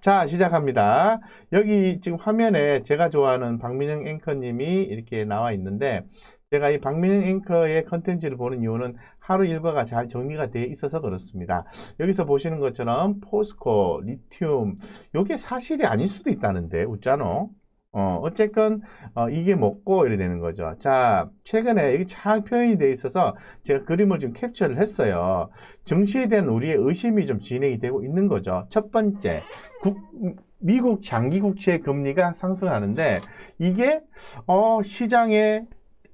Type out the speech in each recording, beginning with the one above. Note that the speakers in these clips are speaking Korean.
자, 시작합니다. 여기 지금 화면에 제가 좋아하는 박민영 앵커님이 이렇게 나와 있는데, 제가 이 박민영 앵커의 컨텐츠를 보는 이유는 하루 일과가 잘 정리가 되어 있어서 그렇습니다. 여기서 보시는 것처럼 포스코, 리튬, 요게 사실이 아닐 수도 있다는데, 웃잖아. 어, 어쨌건, 어, 이게 먹고 이래 되는 거죠. 자, 최근에 여기 잘 표현이 되어 있어서 제가 그림을 좀 캡처를 했어요. 증시에 대한 우리의 의심이 좀 진행이 되고 있는 거죠. 첫 번째, 국, 미국 장기 국채 금리가 상승하는데 이게 어, 시장에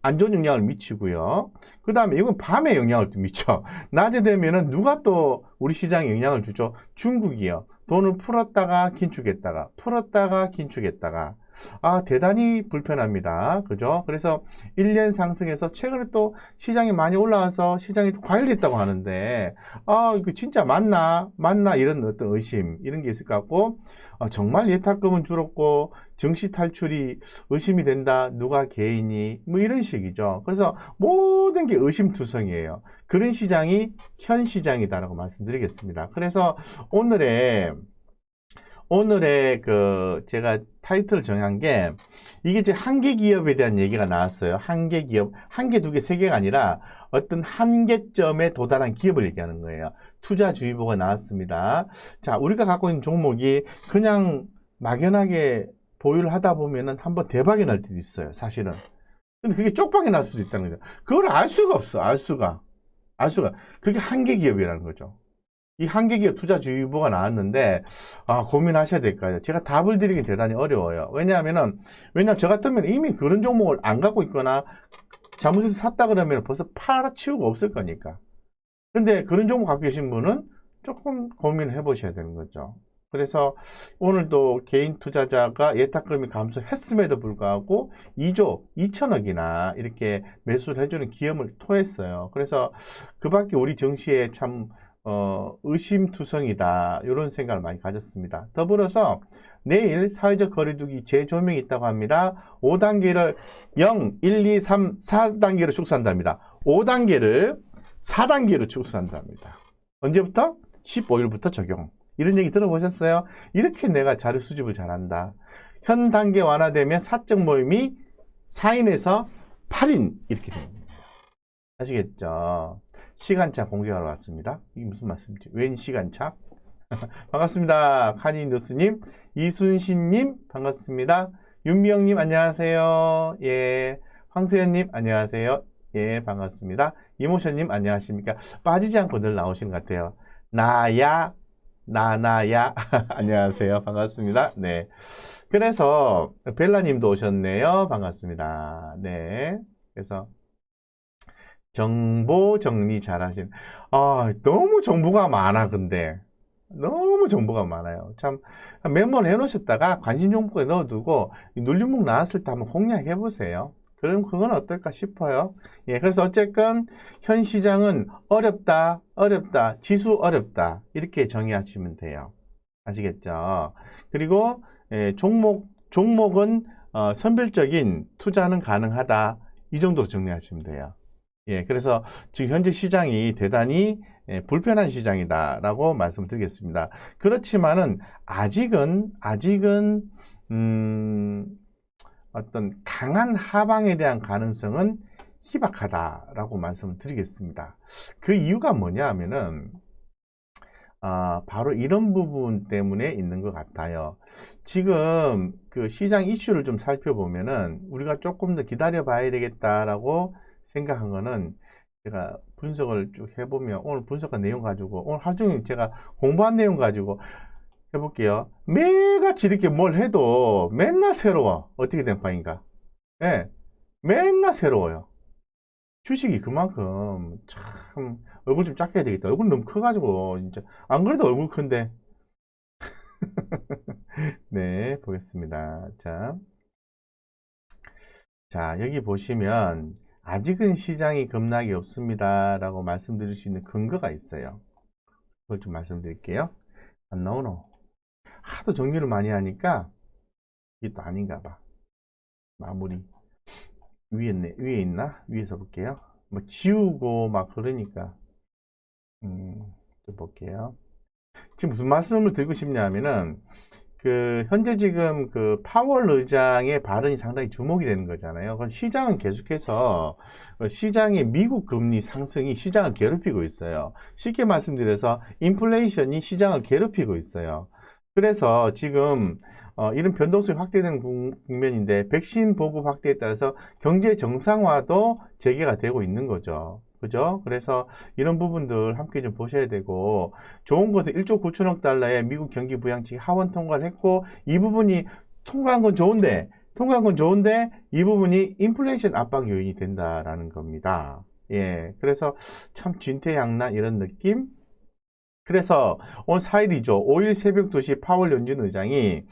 안 좋은 영향을 미치고요. 그 다음에 이건 밤에 영향을 또 미쳐. 낮에 되면은 누가 또 우리 시장에 영향을 주죠? 중국이요. 돈을 풀었다가 긴축했다가, 풀었다가 긴축했다가. 아, 대단히 불편합니다. 그죠? 그래서 1년 상승해서 최근에 또 시장이 많이 올라와서 시장이 또 과열됐다고 하는데, 아, 이거 진짜 맞나? 맞나? 이런 어떤 의심, 이런 게 있을 것 같고, 어, 정말 예탁금은 줄었고, 증시 탈출이 의심이 된다. 누가 개인이? 뭐 이런 식이죠. 그래서 모든 게 의심투성이에요. 그런 시장이 현 시장이다라고 말씀드리겠습니다. 그래서 오늘의 오늘의 그 제가 타이틀을 정한 게 이게 이제 한계 기업에 대한 얘기가 나왔어요. 한계 기업, 한 개, 두 개, 세 개가 아니라 어떤 한계점에 도달한 기업을 얘기하는 거예요. 투자주의보가 나왔습니다. 자, 우리가 갖고 있는 종목이 그냥 막연하게 보유를 하다 보면은 한번 대박이 날 때도 있어요. 사실은. 근데 그게 쪽박이 날 수도 있다는 거죠. 그걸 알 수가 없어. 알 수가. 알 수가. 그게 한계 기업이라는 거죠. 이 한계기업 투자주의보가 나왔는데 아, 고민하셔야 될 거예요. 제가 답을 드리기 대단히 어려워요. 왜냐하면은 왜냐면 저 같으면 이미 그런 종목을 안 갖고 있거나 잘못해서 샀다 그러면 벌써 팔아치우고 없을 거니까. 근데 그런 종목 갖고 계신 분은 조금 고민을 해보셔야 되는 거죠. 그래서 오늘도 개인 투자자가 예탁금이 감소했음에도 불구하고 2조 2천억이나 이렇게 매수를 해주는 기업을 토했어요. 그래서 그 밖에 우리 증시에 참 어, 의심투성이다. 이런 생각을 많이 가졌습니다. 더불어서 내일 사회적 거리두기 재조명이 있다고 합니다. 5단계를 0, 1, 2, 3, 4단계로 축소한답니다. 5단계를 4단계로 축소한답니다. 언제부터? 15일부터 적용. 이런 얘기 들어보셨어요? 이렇게 내가 자료 수집을 잘한다. 현 단계 완화되면 사적 모임이 4인에서 8인 이렇게 됩니다. 아시겠죠? 시간차 공개하러 왔습니다. 이게 무슨 말씀이지? 웬 시간차? 반갑습니다. 카니 뉴스님, 이순신님, 반갑습니다. 윤미영님, 안녕하세요. 예. 황수연님, 안녕하세요. 예, 반갑습니다. 이모션님, 안녕하십니까. 빠지지 않고 늘 나오시는 것 같아요. 나야, 나나야. 안녕하세요. 반갑습니다. 네. 그래서, 벨라님도 오셨네요. 반갑습니다. 네. 그래서, 정보 정리 잘하신. 아, 너무 정보가 많아, 근데. 너무 정보가 많아요. 참, 메모를 해 놓으셨다가 관심 정보에 넣어두고, 눌림목 나왔을 때 한번 공략해 보세요. 그럼 그건 어떨까 싶어요. 예, 그래서 어쨌건, 현 시장은 어렵다, 어렵다, 지수 어렵다. 이렇게 정의하시면 돼요. 아시겠죠? 그리고, 예, 종목, 종목은, 어, 선별적인 투자는 가능하다. 이 정도로 정리하시면 돼요. 예, 그래서 지금 현재 시장이 대단히 예, 불편한 시장이다라고 말씀드리겠습니다. 그렇지만은 아직은 아직은 음, 어떤 강한 하방에 대한 가능성은 희박하다라고 말씀을 드리겠습니다. 그 이유가 뭐냐 하면은 아, 바로 이런 부분 때문에 있는 것 같아요. 지금 그 시장 이슈를 좀 살펴보면은 우리가 조금 더 기다려 봐야 되겠다라고 생각한 거는 제가 분석을 쭉 해보면 오늘 분석한 내용 가지고 오늘 하루 종일 제가 공부한 내용 가지고 해볼게요. 매일같이 이렇게 뭘 해도 맨날 새로워. 어떻게 된 바인가? 예. 맨날 새로워요. 주식이 그만큼 참 얼굴 좀 작게 해야 되겠다. 얼굴 너무 커가지고 진짜 안 그래도 얼굴 큰데. 네, 보겠습니다. 자. 자, 여기 보시면 아직은 시장이 급락이 없습니다. 라고 말씀드릴 수 있는 근거가 있어요. 그걸 좀 말씀드릴게요. 안 나오노? 하도 정리를 많이 하니까 이게 또 아닌가 봐. 마무리. 위에, 있네. 위에 있나? 위에서 볼게요. 뭐 지우고 막 그러니까. 음, 좀 볼게요. 지금 무슨 말씀을 드리고 싶냐면은 그 현재 지금 그 파월 의장의 발언이 상당히 주목이 되는 거잖아요. 그럼 시장은 계속해서 어, 시장의 미국 금리 상승이 시장을 괴롭히고 있어요. 쉽게 말씀드려서 인플레이션이 시장을 괴롭히고 있어요. 그래서 지금 어, 이런 변동성이 확대되는 국- 국면인데 백신 보급 확대에 따라서 경제 정상화도 재개가 되고 있는 거죠. 그죠? 그래서 이런 부분들 함께 좀 보셔야 되고 좋은 것은 1조 9천억 달러의 미국 경기 부양책이 하원 통과를 했고 이 부분이 통과한 건 좋은데 통과한 건 좋은데 이 부분이 인플레이션 압박 요인이 된다라는 겁니다. 예. 그래서 참 진퇴양난 이런 느낌? 그래서 오늘 4일이죠. 5일 새벽 2시 파월 연준 의장이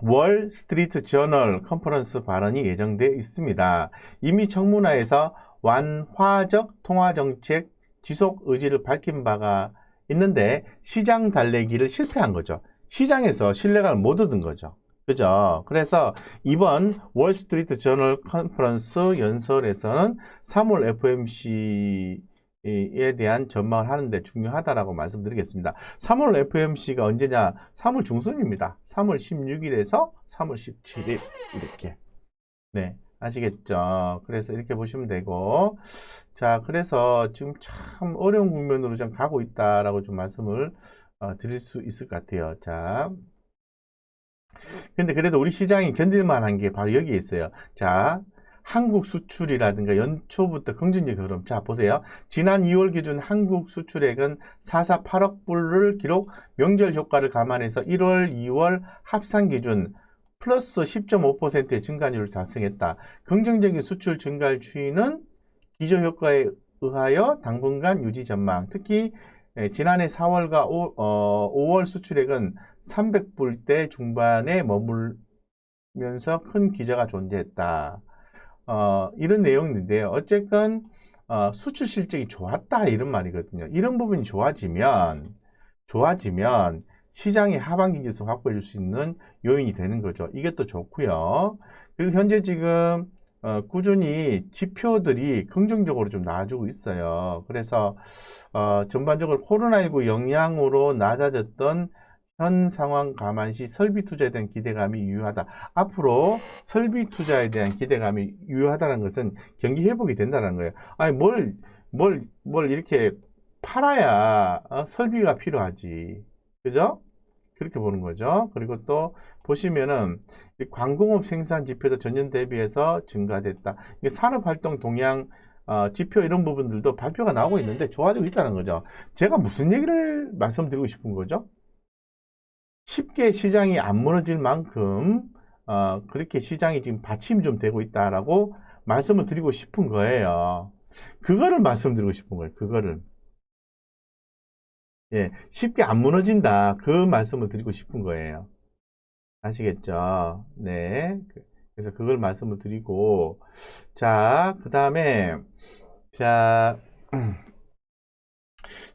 월 스트리트 저널 컨퍼런스 발언이 예정되어 있습니다. 이미 청문회에서 완화적 통화정책 지속 의지를 밝힌 바가 있는데 시장 달래기를 실패한 거죠. 시장에서 신뢰감을 못 얻은 거죠. 그죠? 그래서 이번 월스트리트 저널 컨퍼런스 연설에서는 3월 FMC에 대한 전망을 하는데 중요하다라고 말씀드리겠습니다. 3월 FMC가 언제냐? 3월 중순입니다. 3월 16일에서 3월 17일 이렇게. 네. 아시겠죠? 그래서 이렇게 보시면 되고, 자, 그래서 지금 참 어려운 국면으로 좀 가고 있다라고 좀 말씀을 어, 드릴 수 있을 것 같아요. 자. 근데 그래도 우리 시장이 견딜만 한 게 바로 여기에 있어요. 자, 한국 수출이라든가 연초부터 긍정적 흐름. 자, 보세요. 지난 2월 기준 한국 수출액은 448억 불을 기록 명절 효과를 감안해서 1월, 2월 합산 기준 플러스 10.5%의 증가율을 달성했다. 긍정적인 수출 증가율 추이는 기저효과에 의하여 당분간 유지 전망. 특히 예, 지난해 4월과 5, 월 수출액은 300불대 중반에 머물면서 큰 기저가 존재했다. 어, 이런 내용인데요. 어쨌건 어, 수출 실적이 좋았다 이런 말이거든요. 이런 부분이 좋아지면 좋아지면 시장의 하반기 지수 확보해 줄 수 있는 요인이 되는 거죠. 또 좋고요. 그리고 현재 지금 어, 꾸준히 지표들이 긍정적으로 좀 나와주고 있어요. 그래서 어, 전반적으로 코로나19 영향으로 낮아졌던 현 상황 감안 시 설비 투자에 대한 기대감이 유효하다. 앞으로 설비 투자에 대한 기대감이 유효하다는 것은 경기 회복이 된다는 거예요. 아니 뭘 뭘 뭘 이렇게 팔아야 어, 설비가 필요하지. 그죠? 그렇게 보는 거죠. 그리고 또 보시면은 이 광공업 생산 지표도 전년 대비해서 증가됐다. 이게 산업활동 동향 어, 지표 이런 부분들도 발표가 나오고 있는데 좋아지고 있다는 거죠. 제가 무슨 얘기를 말씀드리고 싶은 거죠? 쉽게 시장이 안 무너질 만큼 어, 그렇게 시장이 지금 받침이 좀 되고 있다라고 말씀을 드리고 싶은 거예요. 그거를 말씀드리고 싶은 거예요. 그거를. 예, 쉽게 안 무너진다. 그 말씀을 드리고 싶은 거예요. 아시겠죠? 네. 그- 그래서 그걸 말씀을 드리고, 자, 그 다음에, 자,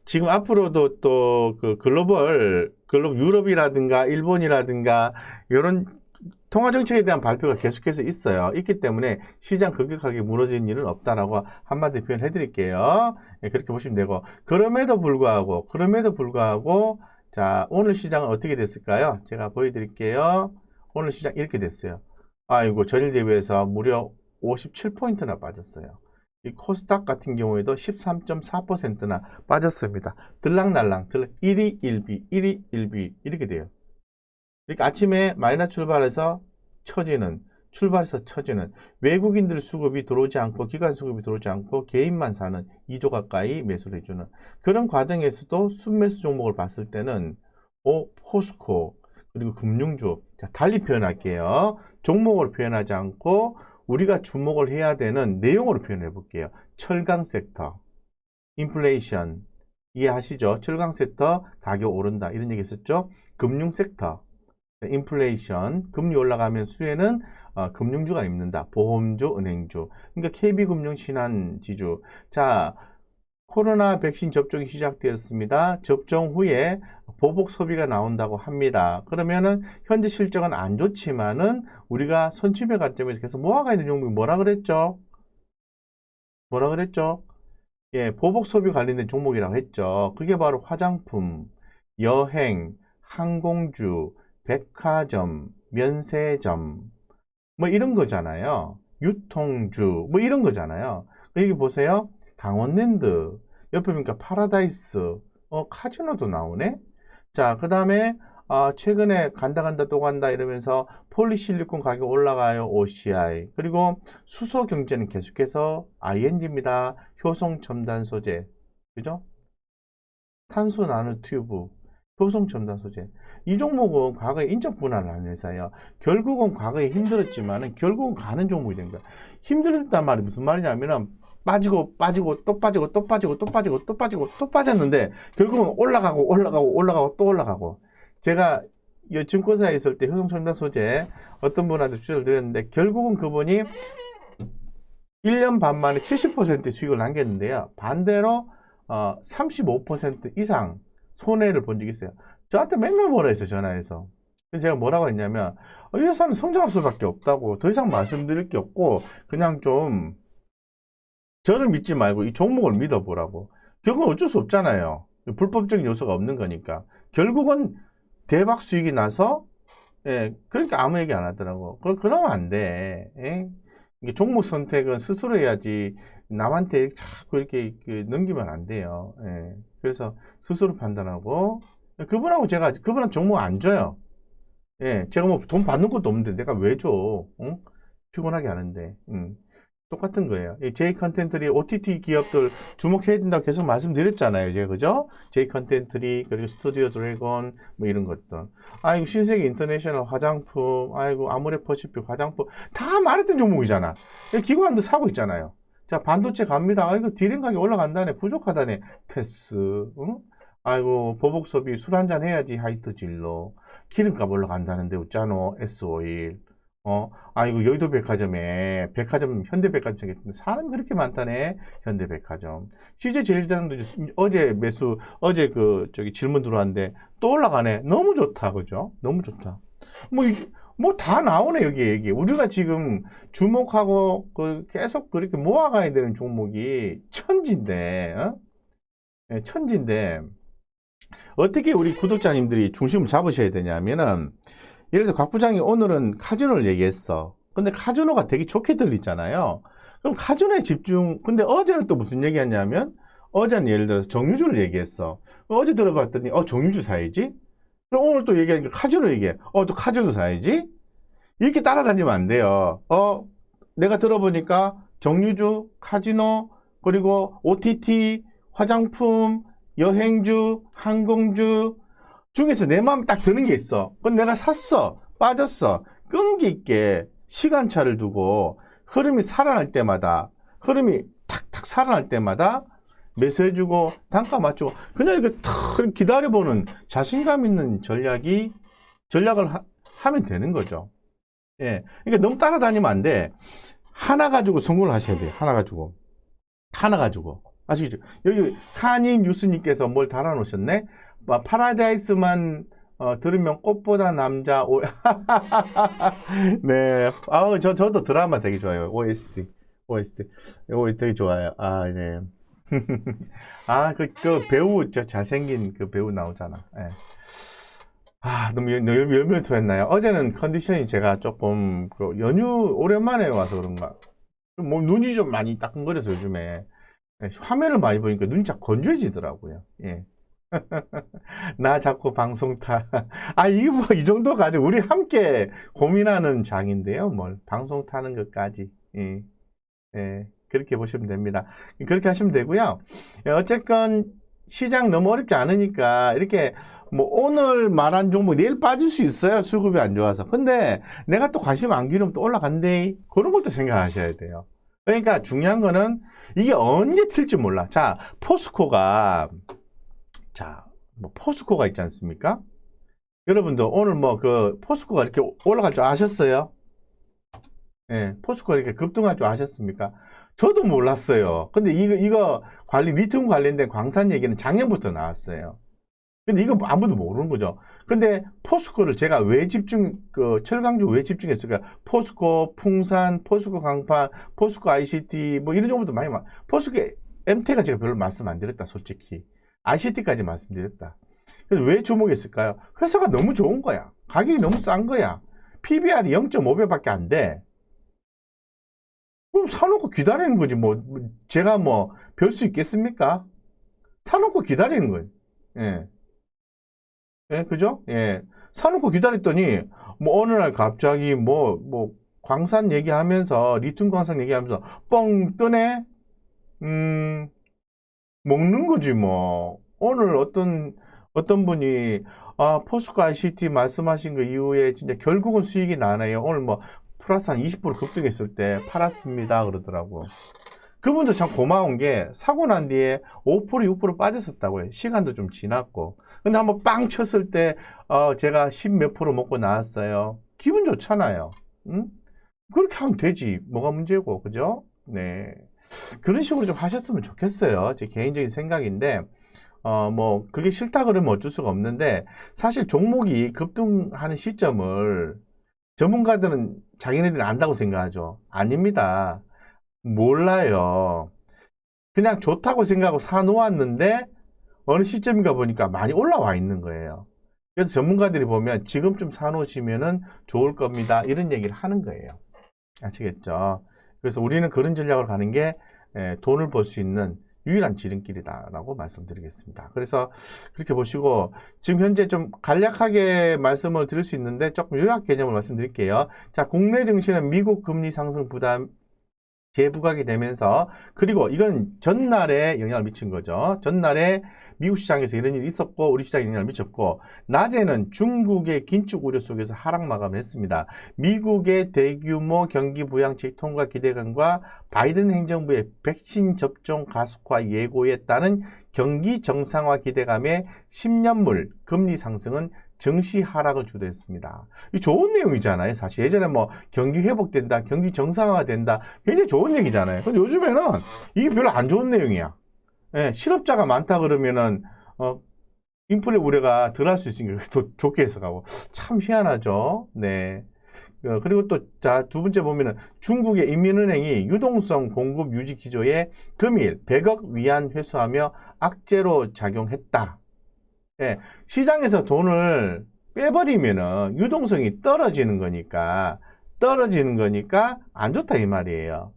지금 앞으로도 또 그 글로벌, 글로벌 유럽이라든가 일본이라든가 이런 통화 정책에 대한 발표가 계속해서 있어요. 있기 때문에 시장 급격하게 무너지는 일은 없다라고 한마디 표현해 드릴게요. 예, 그렇게 보시면 되고 그럼에도 불구하고 그럼에도 불구하고 자 오늘 시장은 어떻게 됐을까요? 제가 보여드릴게요. 오늘 시장 이렇게 됐어요. 아이고 전일 대비해서 무려 57포인트나 빠졌어요. 이 코스닥 같은 경우에도 13.4%나 빠졌습니다. 들락날락 들락 1위 1비 1위 1비 이렇게 돼요. 그러니까 아침에 마이너스 출발해서 처지는 출발해서 처지는 외국인들 수급이 들어오지 않고 기관 수급이 들어오지 않고 개인만 사는 2조 가까이 매수를 해주는 그런 과정에서도 순매수 종목을 봤을 때는 오 포스코 그리고 금융주 자 달리 표현할게요. 종목으로 표현하지 않고 우리가 주목을 해야 되는 내용으로 표현해 볼게요. 철강 섹터 인플레이션 이해하시죠? 철강 섹터 가격 오른다 이런 얘기 했었죠? 금융 섹터 인플레이션, 금리 올라가면 수혜는 어, 금융주가 입는다. 보험주, 은행주. 그러니까 KB금융, 신한지주. 자, 코로나 백신 접종이 시작되었습니다. 접종 후에 보복 소비가 나온다고 합니다. 그러면은 현재 실적은 안 좋지만은 우리가 선취배 관점에서 계속 모아가 있는 종목이 뭐라 그랬죠? 뭐라 그랬죠? 예, 보복 소비 관련된 종목이라고 했죠. 그게 바로 화장품, 여행, 항공주, 백화점, 면세점, 뭐 이런 거잖아요. 유통주, 뭐 이런 거잖아요. 여기 보세요. 강원랜드, 옆에 보니까 파라다이스, 어, 카지노도 나오네? 자, 그 다음에, 아, 최근에 간다 간다 또 간다 이러면서 폴리실리콘 가격 올라가요, OCI. 그리고 수소 경제는 계속해서 ING입니다. 효성 첨단 소재. 그죠? 탄소 나노 튜브, 효성 첨단 소재. 이 종목은 과거에 인적 분할을 한 회사예요. 결국은 과거에 힘들었지만은 결국은 가는 종목이 된 거야. 힘들었단 말이 무슨 말이냐면은 빠지고 빠지고 또 빠지고 또 빠지고 또 빠지고 또 빠지고 또 빠졌는데 결국은 올라가고 올라가고 올라가고 또 올라가고 제가 이 증권사에 있을 때 효성 첨단 소재 어떤 분한테 추천을 드렸는데 결국은 그분이 1년 반 만에 70% 수익을 남겼는데요. 반대로 어, 35% 이상 손해를 본 적이 있어요. 저한테 맨날 뭐라 했어요, 전화해서. 제가 뭐라고 했냐면, 어, 이 회사는 성장할 수밖에 없다고, 더 이상 말씀드릴 게 없고, 그냥 좀, 저를 믿지 말고 이 종목을 믿어보라고. 결국은 어쩔 수 없잖아요. 불법적인 요소가 없는 거니까. 결국은 대박 수익이 나서, 예, 그러니까 아무 얘기 안 하더라고. 그, 그러면 안 돼. 예? 종목 선택은 스스로 해야지, 남한테 자꾸 이렇게 그 넘기면 안 돼요. 예. 그래서 스스로 판단하고, 그분하고 제가, 그분한 종목 안 줘요. 예, 제가 뭐 돈 받는 것도 없는데 내가 왜 줘? 응? 피곤하게 하는데. 음. 똑같은 거예요. 이 J 컨텐츠리 OTT 기업들 주목해야 된다고 계속 말씀드렸잖아요. 제가 그죠? J 컨텐츠리 그리고 스튜디오 드래곤 뭐 이런 것들. 아이고 신세계 인터내셔널 화장품, 아이고 아모레 퍼시픽 화장품 다 말했던 종목이잖아. 기관도 사고 있잖아요. 자 반도체 갑니다. 아이고 디램 가격 올라간다네. 부족하다네. 테스. 응? 아이고 보복 소비 술 한잔 해야지 하이트 진로. 기름값 올라간다는데 웃잖아. S51. 어, 아이고, 여의도 백화점에, 백화점, 현대백화점 사람이 그렇게 많다네, 현대백화점. CJ 제일자랑도 어제 매수, 어제 그, 저기 질문 들어왔는데, 또 올라가네. 너무 좋다, 그죠? 너무 좋다. 뭐, 뭐다 나오네, 여기 얘기. 우리가 지금 주목하고, 그 계속 그렇게 모아가야 되는 종목이 천지인데, 어? 예, 천지인데, 어떻게 우리 구독자님들이 중심을 잡으셔야 되냐면은, 예를 들어 곽 부장이 오늘은 카지노를 얘기했어. 근데 카지노가 되게 좋게 들리잖아요. 그럼 카지노에 집중. 근데 어제는 또 무슨 얘기했냐면 어제는 예를 들어서 정유주를 얘기했어. 어제 들어봤더니 어 정유주 사야지. 그럼 오늘 또 얘기하니까 카지노 얘기해. 어 또 카지노 사야지. 이렇게 따라다니면 안 돼요. 어 내가 들어보니까 정유주, 카지노, 그리고 OTT, 화장품, 여행주, 항공주, 중에서 내 마음에 딱 드는 게 있어. 그건 내가 샀어. 빠졌어. 끈기 있게 시간차를 두고 흐름이 살아날 때마다 흐름이 탁탁 살아날 때마다 매수해주고 단가 맞추고 그냥 이렇게 탁 기다려보는 자신감 있는 전략이 전략을 하, 면 되는 거죠. 예. 그러니까 너무 따라다니면 안 돼. 하나 가지고 성공을 하셔야 돼요. 하나 가지고. 하나 가지고. 아시겠죠? 여기 카니 뉴스님께서 뭘 달아놓으셨네? 뭐 파라다이스만 어, 들으면 꽃보다 남자 오... 네, 아우 저 저도 드라마 되게 좋아요. OST, OST, OST 되게 좋아요. 아 네. 아 그 그 배우 저 잘생긴 그 배우 나오잖아. 네. 아 너무 열렬 토했나요? 어제는 컨디션이 제가 조금 그 연휴 오랜만에 와서 그런가. 뭐 눈이 좀 많이 따끔거려서 요즘에 네, 화면을 많이 보니까 눈이 자 건조해지더라고요. 예. 나 자꾸 방송 타. 아, 이게 뭐, 이 정도 가지고 우리 함께 고민하는 장인데요. 뭘, 방송 타는 것까지. 예. 예. 그렇게 보시면 됩니다. 그렇게 하시면 되고요. 예, 어쨌건, 시장 너무 어렵지 않으니까, 이렇게, 뭐, 오늘 말한 종목 내일 빠질 수 있어요. 수급이 안 좋아서. 근데, 내가 또 관심 안 기르면 또 올라간대. 그런 것도 생각하셔야 돼요. 그러니까 중요한 거는, 이게 언제 튈지 몰라. 자, 포스코가, 자, 뭐 포스코가 있지 않습니까? 여러분도 오늘 뭐 그 포스코가 이렇게 올라갈 줄 아셨어요? 예, 포스코가 이렇게 급등할 줄 아셨습니까? 저도 몰랐어요. 근데 이거, 이거 관리, 리튬 관련된 광산 얘기는 작년부터 나왔어요. 근데 이거 아무도 모르는 거죠. 근데 포스코를 제가 왜 집중, 그 철강주 왜 집중했을까? 포스코, 풍산, 포스코 강판, 포스코 ICT, 뭐 이런 정도도 많이, 포스코 MT가 제가 별로 말씀 안 드렸다, 솔직히. ICT까지 말씀드렸다. 그래서 왜 주목했을까요? 회사가 너무 좋은 거야. 가격이 너무 싼 거야. PBR이 0.5배밖에 안 돼. 그럼 사놓고 기다리는 거지. 뭐, 제가 뭐, 별 수 있겠습니까? 사놓고 기다리는 거예요. 예. 예, 그죠? 예. 사놓고 기다렸더니, 뭐, 어느 날 갑자기 뭐, 뭐, 광산 얘기하면서, 리튬 광산 얘기하면서, 뻥 뜨네? 음, 먹는 거지, 뭐. 오늘 어떤, 어떤 분이, 아, 포스코 ICT 말씀하신 거 이후에 진짜 결국은 수익이 나네요. 오늘 뭐, 플러스 한 20% 급등했을 때 팔았습니다. 그러더라고. 그분도 참 고마운 게 사고 난 뒤에 5% 6% 빠졌었다고요. 시간도 좀 지났고. 근데 한번 빵 쳤을 때 어, 제가 10몇 프로 먹고 나왔어요. 기분 좋잖아요. 응? 그렇게 하면 되지. 뭐가 문제고. 그죠? 네. 그런 식으로 좀 하셨으면 좋겠어요. 제 개인적인 생각인데 어, 뭐 그게 싫다 그러면 어쩔 수가 없는데 사실 종목이 급등하는 시점을 전문가들은 자기네들이 안다고 생각하죠. 아닙니다. 몰라요. 그냥 좋다고 생각하고 사놓았는데 어느 시점인가 보니까 많이 올라와 있는 거예요. 그래서 전문가들이 보면 지금쯤 사놓으시면은 좋을 겁니다. 이런 얘기를 하는 거예요. 아시겠죠? 그래서 우리는 그런 전략으로 가는 게 에, 돈을 벌 수 있는 유일한 지름길이다라고 말씀드리겠습니다. 그래서 그렇게 보시고 지금 현재 좀 간략하게 말씀을 드릴 수 있는데 조금 요약 개념을 말씀드릴게요. 자, 국내 증시는 미국 금리 상승 부담 재부각이 되면서 그리고 이건 전날에 영향을 미친 거죠. 전날에 미국 시장에서 이런 일이 있었고 우리 시장에 영향을 미쳤고 낮에는 중국의 긴축 우려 속에서 하락 마감을 했습니다. 미국의 대규모 경기 부양책 통과 기대감과 바이든 행정부의 백신 접종 가속화 예고에 따른 경기 정상화 기대감에 10년물 금리 상승은 증시 하락을 주도했습니다. 이 좋은 내용이잖아요. 사실 예전에 뭐 경기 회복된다, 경기 정상화가 된다, 굉장히 좋은 얘기잖아요. 근데 요즘에는 이게 별로 안 좋은 내용이야. 예, 실업자가 많다 그러면은 어, 인플레 우려가 덜 할 수 있으니까 더 좋게 해석하고 참 희한하죠. 네. 어, 그리고 또, 자, 두 번째 보면은 중국의 인민은행이 유동성 공급 유지 기조에 금일 100억 위안 회수하며 악재로 작용했다. 예, 시장에서 돈을 빼버리면은 유동성이 떨어지는 거니까, 떨어지는 거니까 안 좋다 이 말이에요.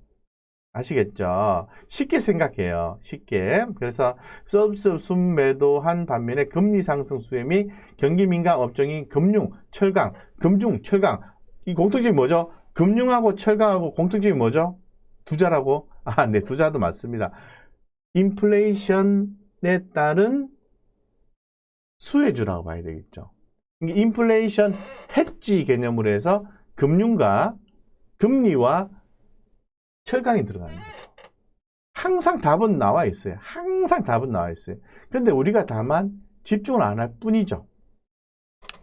아시겠죠? 쉽게 생각해요. 쉽게. 그래서 서비스 순매도한 반면에 금리 상승 및 경기 민감 업종인 금융, 철강, 금중, 철강. 이 공통점이 뭐죠? 금융하고 철강하고 공통점이 뭐죠? 두자라고? 아, 네, 두자도 맞습니다. 인플레이션에 따른 수혜주라고 봐야 되겠죠. 이게 인플레이션 해지 개념으로 해서 금융과 금리와 철강이 들어가는 거죠. 항상 답은 나와 있어요. 항상 답은 나와 있어요. 근데 우리가 다만 집중을 안 할 뿐이죠.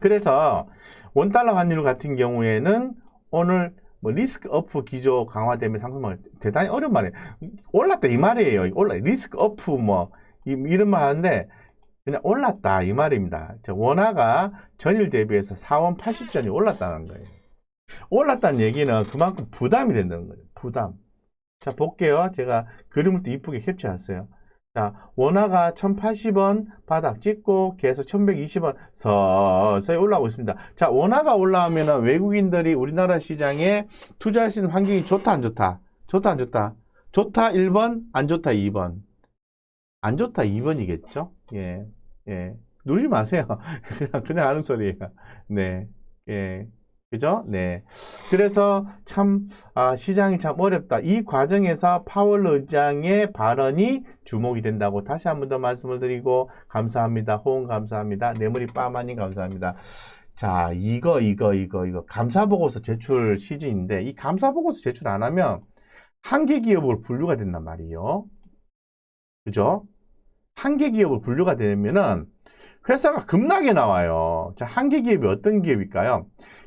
그래서 원달러 환율 같은 경우에는 오늘 뭐 리스크 어프 기조 강화되면 상승만 대단히 어려운 말이에요. 올랐다 이 말이에요. 올라 리스크 어프 뭐 이- 이런 말 하는데 그냥 올랐다 이 말입니다. 저 원화가 전일 대비해서 4원 80전이 올랐다는 거예요. 올랐다는 얘기는 그만큼 부담이 된다는 거예요. 부담. 자, 볼게요. 제가 그림을 또 이쁘게 캡처했어요. 자, 원화가 1080원 바닥 찍고 계속 1120원 서서히 올라오고 있습니다. 자, 원화가 올라오면 외국인들이 우리나라 시장에 투자할 수 있는 환경이 좋다, 안 좋다? 좋다, 안 좋다? 좋다 1번, 안 좋다 2번. 안 좋다 2번이겠죠? 예, 예. 누르지 마세요. 그냥, 그냥 하는 소리예요. 네, 예. 그죠? 네. 그래서 참, 아, 시장이 참 어렵다. 이 과정에서 파월 의장의 발언이 주목이 된다고 다시 한 번 더 말씀을 드리고, 감사합니다. 호응 감사합니다. 내물이 빠마님 감사합니다. 자, 이거, 이거, 이거, 이거. 감사보고서 제출 시즌인데, 이 감사보고서 제출 안 하면, 한계 기업으로 분류가 된단 말이에요. 그죠? 한계 기업으로 분류가 되면은, 회사가 급락에 나와요. 자, 한계 기업이 어떤 기업일까요?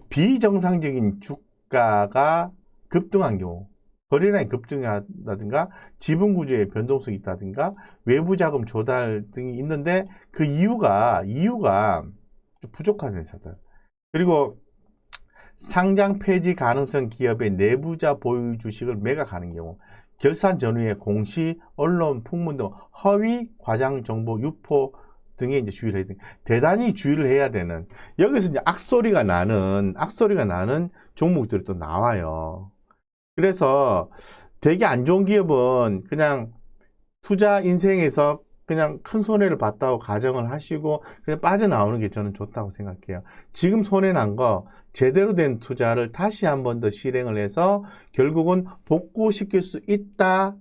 비정상적인 주가가 급등한 경우, 거래량이 급등한다든가, 지분 구조의 변동성이 있다든가, 외부 자금 조달 등이 있는데, 그 이유가, 이유가 좀 부족한 회사들. 그리고 상장 폐지 가능성 기업의 내부자 보유 주식을 매각하는 경우, 결산 전후에 공시, 언론, 풍문 등 허위 과장 정보 유포 등에 이제 주의를 해야 돼. 대단히 주의를 해야 되는 여기서 이제 악소리가 나는 악소리가 나는 종목들이 또 나와요. 그래서 되게 안 좋은 기업은 그냥 투자 인생에서 그냥 큰 손해를 봤다고 가정을 하시고 그냥 빠져나오는 게 저는 좋다고 생각해요. 지금 손해 난 거 제대로 된 투자를 다시 한 번 더 실행을 해서 결국은 복구시킬 수 있다라고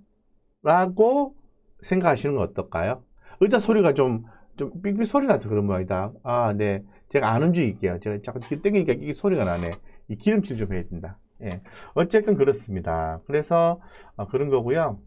생각하시는 건 어떨까요? 의자 소리가 좀, 좀 삑삑 소리 나서 그런 모양이다. 아, 네. 제가 안 움직일게요. 제가 자꾸 뒤로 땡기니까 이게 소리가 나네. 이 기름칠 좀 해야 된다. 예. 어쨌든 그렇습니다. 그래서 어, 그런 거고요.